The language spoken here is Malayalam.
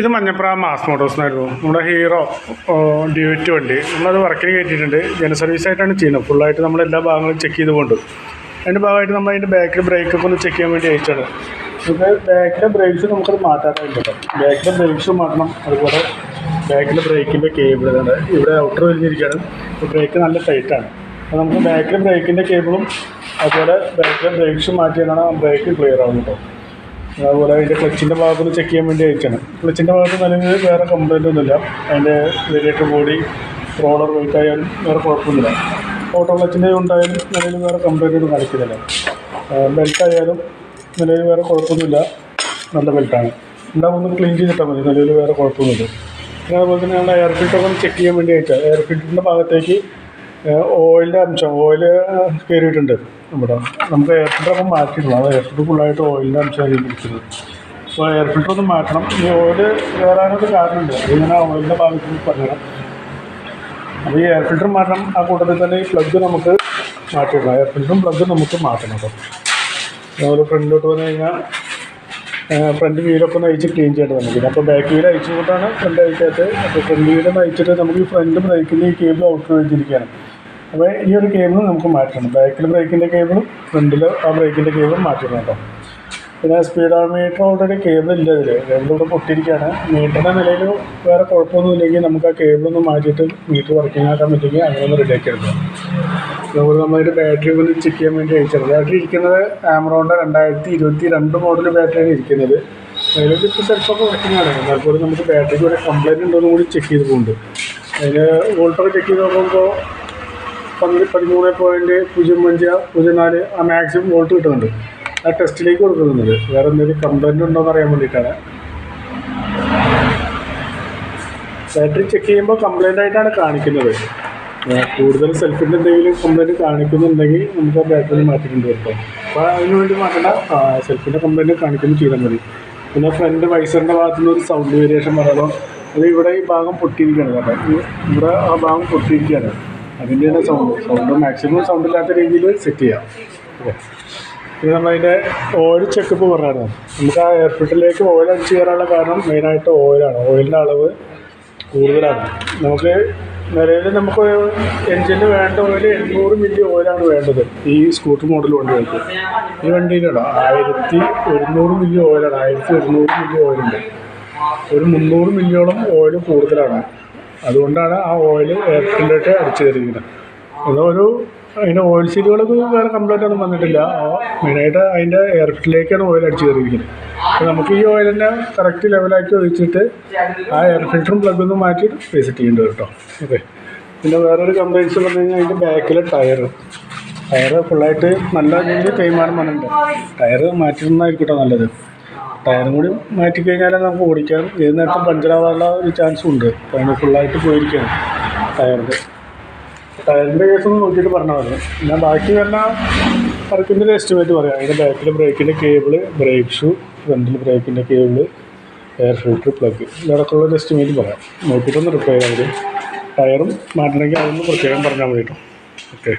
ഇത് മഞ്ഞപ്ര മാസ് മോട്ടോഴ്സിനായിരുന്നു നമ്മുടെ ഹീറോ ഡ്യൂറ്റ് വണ്ടി. നമ്മളത് വർക്കിന് കയറ്റിയിട്ടുണ്ട് ജന സർവീസ് ആയിട്ടാണ് ചെയ്യുന്നത്. ഫുള്ളായിട്ട് നമ്മൾ എല്ലാ ഭാഗങ്ങളും ചെക്ക് ചെയ്ത് കൊണ്ട്. അതിന്റെ ഭാഗമായിട്ട് നമ്മൾ അതിന്റെ ബാക്കിൽ ബ്രേക്കൊക്കെ ഒന്ന് ചെക്ക് ചെയ്യാൻ വേണ്ടി അയച്ചാണ് നമുക്ക് ബാക്കിലെ ബ്രേക്സ് നമുക്കത് മാറ്റാനായിട്ട് ബാക്കിലെ ബ്രേക്സ് മാറ്റണം. അതുപോലെ ബാക്കിലെ ബ്രേക്കിന്റെ കേബിൾ ഇവിടെ ഔട്ടർ വലിഞ്ഞിരിക്കുകയാണ് ബ്രേക്ക് നല്ല ടൈറ്റാണ് അപ്പോൾ നമുക്ക് ബാക്കിലെ ബ്രേക്കിന്റെ കേബിളും അതുപോലെ ബാക്കിലെ ബ്രേക്സും മാറ്റിയാണ് ബ്രേക്ക് ക്ലിയർ ആവുന്നത് അതുപോലെ അതിന്റെ ക്ലച്ചിന്റെ ഭാഗത്ത് ചെക്ക് ചെയ്യാൻ വേണ്ടി അയച്ചാണ് ക്ലച്ചിന്റെ ഭാഗത്ത് നിലവിൽ വേറെ കംപ്ലൈന്റ് ഒന്നുമില്ല. അതിന്റെ വേരിയേറ്റർ ബോഡി റോളർ വെയിറ്റ് ആയാലും വേറെ കുഴപ്പമൊന്നുമില്ല. ഓട്ടോ ക്ലച്ചിന്റെ ഉണ്ടായാലും നിലവിൽ വേറെ കംപ്ലൈന്റ് ഒന്നും കാണിക്കുന്നില്ല. ബെൽറ്റ് ആയാലും നിലവിൽ വേറെ കുഴപ്പമൊന്നുമില്ല. നല്ല ബെൽറ്റാണ് ഉണ്ടാകുമ്പോൾ ക്ലീൻ ചെയ്തിട്ടാൽ മതി. നിലവിൽ വേറെ കുഴപ്പമൊന്നുമില്ല. പിന്നെ അതുപോലെ തന്നെ നമ്മൾ എയർ ഫിൽറ്റർ ഒന്ന് ചെക്ക് ചെയ്യാൻ വേണ്ടി അയച്ചാൽ എയർ ഫിൽറ്ററിന്റെ ഭാഗത്തേക്ക് ഓയിലിന്റെ അംശം ഓയിൽ കയറിയിട്ടുണ്ട് നമ്മുടെ. നമുക്ക് എയർ ഫിൽറ്റർ അപ്പം മാറ്റിയിട്ടില്ല അത് എയർ ഫിൽറ്റർ ഫുള്ളായിട്ട് ഓയിലിന്റെ അംശമായിരിക്കും പിടിച്ചത്. അപ്പോൾ എയർ ഫിൽറ്റർ ഒന്ന് മാറ്റണം. ഈ ഓയിൽ കയറാനൊരു കാരണമുണ്ട് അതിങ്ങനെ ഓയിലിന്റെ ഭാഗത്ത് പറഞ്ഞുതരാം അപ്പോൾ ഈ എയർ ഫിൽറ്റർ മാറ്റണം. ആ കൂട്ടത്തിൽ തന്നെ ഈ പ്ലഗ് നമുക്ക് മാറ്റിയിടണം. എയർ ഫിൽറ്ററും പ്ലഗും നമുക്ക് മാറ്റണം കേട്ടോ. അതുപോലെ ഫ്രണ്ടിലോട്ട് വന്നു കഴിഞ്ഞാൽ ഫ്രണ്ട് വീലൊക്കെ ഒന്ന് അയച്ച് ക്ലീൻ ചെയ്യേണ്ടത് നമുക്ക്. അപ്പോൾ ബാക്ക് വീൽ അയച്ചു കൊണ്ടാണ് ഫ്രണ്ട് അയക്കാത്തത് അപ്പോൾ ഫ്രണ്ട് വീലൊന്ന് അയച്ചിട്ട് നമുക്ക് ഈ ഫ്രണ്ടും ബ്രേക്കിന്റെ ഈ കേബിൾ ഔട്ട് വെച്ചിരിക്കുകയാണ് അപ്പോൾ ഈ ഒരു കേബിൾ നമുക്ക് മാറ്റണം. ബാക്കിൽ ബ്രേക്കിന്റെ കേബിളും ഫ്രണ്ടിൽ ആ ബ്രേക്കിന്റെ കേബിളും മാറ്റണം കേട്ടോ പിന്നെ സ്പീഡോമീറ്റർ ഓൾറെഡി കേബിൾ ഇല്ല ഇതിൽ കേബിൾ ഇവിടെ പൊട്ടിയിരിക്കുകയാണ് മീറ്ററിന്റെ നിലയിൽ വേറെ കുഴപ്പമൊന്നും ഇല്ലെങ്കിൽ നമുക്ക് ആ കേബിളൊന്ന് മാറ്റിയിട്ട് മീറ്റർ വർക്കിംഗ് ആക്കാൻ പറ്റുമെങ്കിൽ അങ്ങനെ ഒന്ന് റെഡിയാക്കി എടുക്കാം. അതുപോലെ നമ്മളൊരു ബാറ്ററി ഒന്ന് ചെക്ക് ചെയ്യാൻ വേണ്ടി അയച്ചത് ബാറ്ററി ഇരിക്കുന്നത് ആമറോണിന്റെ രണ്ടായിരത്തി ഇരുപത്തി രണ്ട് മോഡൽ ബാറ്ററിയാണ് ഇരിക്കുന്നത്. അതിൽ ഇപ്പോൾ സെൽഫൊക്കെ വർക്കിംഗ് ആണ്. എന്നാൽ പോലും നമുക്ക് ബാറ്ററിക്ക് ഒരു കംപ്ലൈന്റ് ഉണ്ടോയെന്ന് കൂടി ചെക്ക് ചെയ്ത് പോകുന്നുണ്ട് അതിന് ചെക്ക് ചെയ്ത് നോക്കുമ്പോൾ പതിമൂന്ന് പോയിന്റ് പൂജ്യം അഞ്ച് പൂജ്യം നാല് ആ മാക്സിമം വോൾട്ട് കിട്ടുന്നുണ്ട്. ആ ടെസ്റ്റിലേക്ക് കൊടുക്കുന്നുണ്ട്. വേറെ എന്തെങ്കിലും കംപ്ലൈന്റ് ഉണ്ടോ എന്ന് അറിയാൻ വേണ്ടിയിട്ടാണ്. ബാറ്ററി ചെക്ക് ചെയ്യുമ്പോൾ കംപ്ലൈന്റ് ആയിട്ടാണ് കാണിക്കുന്നത്. കൂടുതൽ സെൽഫിന്റെ എന്തെങ്കിലും കംപ്ലൈന്റ് കാണിക്കുന്നുണ്ടെങ്കിൽ നമുക്ക് ആ ബാറ്ററി മാറ്റിയിട്ടുണ്ട് വരട്ടോ അപ്പോൾ അതിന് വേണ്ടി മാറ്റണ്ട സെൽഫിന്റെ കംപ്ലൈന്റ് കാണിക്കുന്നു ചെയ്താൽ മതി. പിന്നെ ഫ്രണ്ട് വൈസറിന്റെ ഭാഗത്തു നിന്ന് ഒരു സൗണ്ട് വേരിയേഷൻ പറയാമോ അത് ഇവിടെ ഈ ഭാഗം പൊട്ടിയിരിക്കുകയാണ്. കേട്ടോ ഇവിടെ ആ ഭാഗം പൊട്ടിയിരിക്കുകയാണ്. അതിന്റെ തന്നെ സൗണ്ട് സൗണ്ട് മാക്സിമം സൗണ്ട് ഇല്ലാത്ത രീതിയിൽ സെറ്റ് ചെയ്യാം. ഇത് നമ്മളതിന്റെ ഓയിൽ ചെക്കപ്പ് പറഞ്ഞായിരുന്നു നമുക്ക് ആ എയർഫിൽറ്ററിലേക്ക് ഓയിൽ അടിച്ച് കയറാനുള്ള കാരണം മെയിനായിട്ട് ഓയിലാണ് ഓയിലിന്റെ അളവ് കൂടുതലാണ്. നമുക്ക് നിലവിൽ നമുക്ക് എൻജിന് വേണ്ട ഓയിൽ എണ്ണൂറ് മില്ലി ഓയിലാണ് വേണ്ടത് ഈ സ്കൂട്ടർ മോഡൽ വണ്ടികൾക്ക്. ഈ വണ്ടിയിലാണ് ആയിരത്തി ഒരുന്നൂറ് മില്ലി ഓയിലാണ് ആയിരത്തി ഒരുന്നൂറ് മില്ലി ഓയിലുണ്ട് ഒരു മുന്നൂറ് മില്ലിയോളം ഓയിൽ കൂടുതലാണ്. അതുകൊണ്ടാണ് ആ ഓയിൽ ഫിൽറ്ററിലേക്ക് അടിച്ചു കയറിയിരിക്കുന്നത് അതൊരു അതിന്റെ ഓയിൽ സീലുകളൊക്കെ വേറെ കംപ്ലൈന്റ് ഒന്നും വന്നിട്ടില്ല. മെയിനായിട്ട് അതിന്റെ എയർ ഫിൽറ്ററിലേക്കാണ് ഓയിൽ അടിച്ചു കയറിയിരിക്കുന്നത് അപ്പോൾ നമുക്ക് ഈ ഓയിലിനെ കറക്റ്റ് ലെവലാക്കി ഒഴിച്ചിട്ട് ആ എയർ ഫിൽറ്ററും പ്ലഗ് ഒന്ന് മാറ്റി റീസെറ്റ് വരും കേട്ടോ ഓക്കെ പിന്നെ വേറൊരു കംപ്ലൈന്റ്സ് പറഞ്ഞു കഴിഞ്ഞാൽ അതിന്റെ ബാക്കിലെ ടയർ ടയർ ഫുള്ളായിട്ട് നല്ല രീതിയിൽ തേയ്മാനം വന്നിട്ടുണ്ട് ടയർ മാറ്റുന്നതായിരിക്കട്ടോ നല്ലത്. ടയറും കൂടി മാറ്റി കഴിഞ്ഞാൽ നമുക്ക് ഓടിക്കാം ഏത് നേരത്തും പഞ്ചറാവാനുള്ള ഒരു ചാൻസും ഉണ്ട്. ടയർ ഫുള്ളായിട്ട് പോയിരിക്കുകയാണ് ടയറിന്റെ. ടയറിന്റെ കേസ് ഒന്ന് നോക്കിയിട്ട് പറഞ്ഞാൽ മതി. ഞാൻ ബാക്കി വരുന്ന വർക്കിന്റെ എസ്റ്റിമേറ്റ് പറയാം. അതിന്റെ ബാക്കിൽ ബ്രേക്കിന്റെ കേബിൾ ബ്രേക്ക് ഷൂ ഫ്രണ്ടിൽ ബ്രേക്കിന്റെ കേബിൾ എയർ ഫിൽറ്റർ പ്ലഗ് ഇതടക്കമുള്ള ഒരു എസ്റ്റിമേറ്റ് പറയാം. നോക്കിയിട്ടൊന്ന് റിപ്പയർ ചെയ്താൽ ടയറും മാറ്റണമെങ്കിൽ അതൊന്ന് പ്രത്യേകം പറഞ്ഞാൽ മതി കേട്ടോ ഓക്കെ